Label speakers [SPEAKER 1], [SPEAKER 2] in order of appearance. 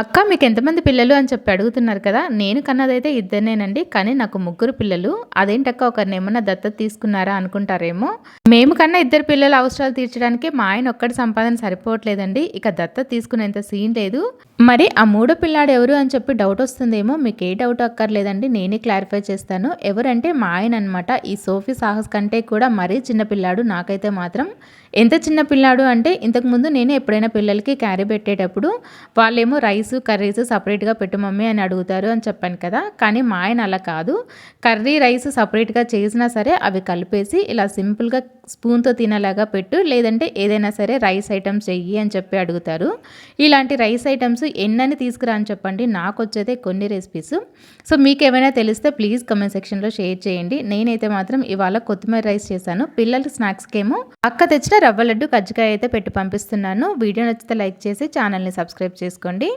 [SPEAKER 1] అక్క మీకు ఎంతమంది పిల్లలు అని చెప్పి అడుగుతున్నారు కదా నేను కన్నదైతే ఇద్దరినేనండి కానీ నాకు ముగ్గురు పిల్లలు. అదేంటక్క ఒకరిని ఏమన్నా దత్తత తీసుకున్నారా అనుకుంటారేమో. మేము కన్నా ఇద్దరు పిల్లల అవసరాలు తీర్చడానికి మా ఆయన ఒక్కటి సంపాదన సరిపోవట్లేదండి ఇక దత్తత తీసుకునేంత సీన్ లేదు. మరి ఆ మూడో పిల్లాడు ఎవరు అని చెప్పి డౌట్ వస్తుందేమో మీకు ఏ డౌట్ అక్కర్లేదండి నేనే క్లారిఫై చేస్తాను. ఎవరంటే మా ఆయన అనమాట ఈ సోఫీ సాహస్ కంటే కూడా మరీ చిన్న పిల్లాడు నాకైతే మాత్రం. ఎంత చిన్న పిల్లాడు అంటే ఇంతకుముందు నేను ఎప్పుడైనా పిల్లలకి క్యారీ పెట్టేటప్పుడు వాళ్ళేమో రైస్ కర్రీస్ సపరేట్గా పెట్టు మమ్మీ అని అడుగుతారు అని చెప్పాను కదా. కానీ మా ఆయన అలా కాదు. కర్రీ రైస్ సపరేట్గా చేసినా సరే అవి కలిపేసి ఇలా సింపుల్గా స్పూన్తో తినేలాగా పెట్టు. లేదంటే ఏదైనా సరే రైస్ ఐటమ్స్ చెయ్యి అని చెప్పి అడుగుతారు. ఇలాంటి రైస్ ఐటమ్స్ ఎన్నని తీసుకురా అని చెప్పండి. నాకు వచ్చేదే కొన్ని రెసిపీస్. సో మీకు ఏమైనా తెలిస్తే ప్లీజ్ కమెంట్ సెక్షన్లో షేర్ చేయండి. నేనైతే మాత్రం ఇవాళ కొత్తిమీర రైస్ చేశాను. పిల్లల స్నాక్స్కి ఏమో అక్క తెచ్చిన రవ్వ లడ్డు కజ్జికాయ అయితే పెట్టి పంపిస్తున్నాను. వీడియో నచ్చితే లైక్ చేసి ఛానల్ని సబ్స్క్రైబ్ చేసుకోండి.